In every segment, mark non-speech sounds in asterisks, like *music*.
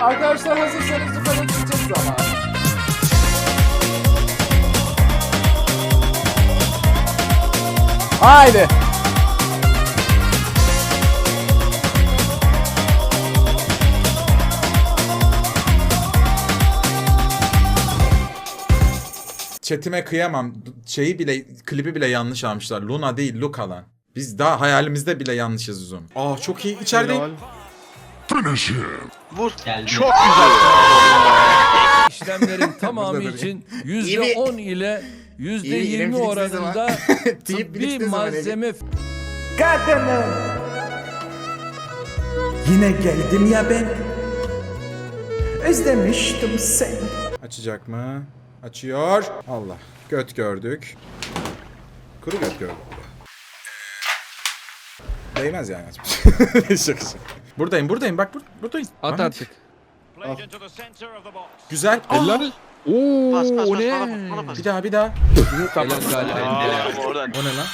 Arkadaşlar hazırsanız lütfen gideceğiz zaman. Haydi. Chatime kıyamam. Şeyi bile, klibi bile yanlış almışlar. Luna değil, Luka lan. Biz daha hayalimizde bile yanlış yazıyoruz onu. Aa çok iyi. İçerideyim. Vur. Geldi. Çok güzel. *laughs* İşlemlerin tamamı için bir- %10 ile %20 İyi bir ilim bilgisi oranında *laughs* tıbbi malzeme Kadınım. Yine geldim ya ben. Özlemiştim seni. Açacak mı? Açıyor. Allah. Göt gördük. Kuru göt gördük. Değmez yani açmış. *laughs* şaka şaka. Buradayım buradayım bak bur buradayım. At Ahmet. artık. Güzel. Eller. Oo, Pas pas pas o bana ne? pas bana pas. Bir daha bir daha. Helal. Aa, oradan. O ne lan?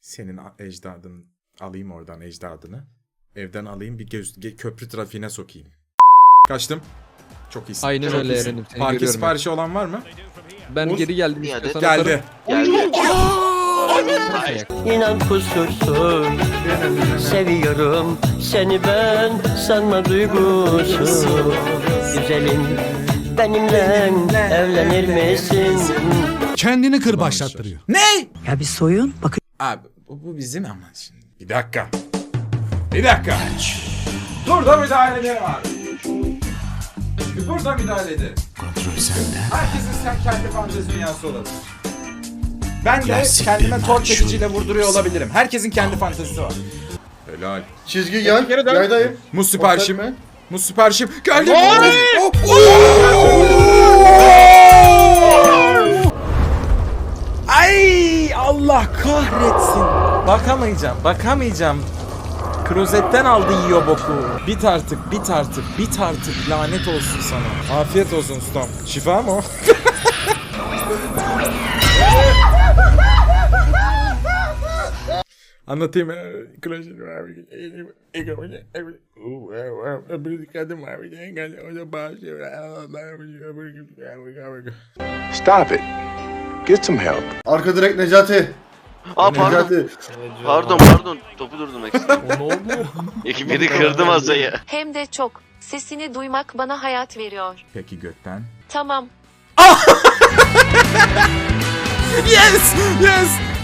Senin a- ecdadın alayım oradan ecdadını. Evden alayım bir göz, ge- köprü trafiğine sokayım. Kaçtım. Çok iyisin. Aynen çok öyle iyisin. Eren'im, seni Parke görüyorum. siparişi olan var mı? Ben Uz- geri geldim adet. Sana Geldi. Geldi. İnan kusursuz Seviyorum seni ben Sanma duygusu Güzelim benimle evlenir misin? Kendini kır başlattırıyor. Ne? Ya bir soyun bakın Abi bu, bu bizim ama şimdi. Bir dakika. Bir dakika. Burada müdahale edelim abi. Burada müdahale edelim. Kontrol sende. Herkesin sen kendi fantezi dünyası olabilir. Ben de kendime tork çekiciyle vurduruyor olabilirim. Herkesin kendi fantezisi var. Helal. Çizgi yan, yaydayım. Muz siparişim. Kontak mı? Muz siparişim. Geldi. Oh, oh! Ay Allah kahretsin. Bakamayacağım, bakamayacağım. Klozetten aldı yiyor boku. Bit artık, bit artık, bit artık. Lanet olsun sana. Afiyet olsun ustam. Şifa mı o? *laughs* Anlatayım. Var. Bir var. Stop it. Get some help. Arka direkt Necati. Aa pardon. Necati. Pardon pardon. Topu durdum eksik. *laughs* Ekibini kırdım azayı. Hem de çok. Sesini duymak bana hayat veriyor. Peki gökten. Tamam. *laughs* Yes! Yes!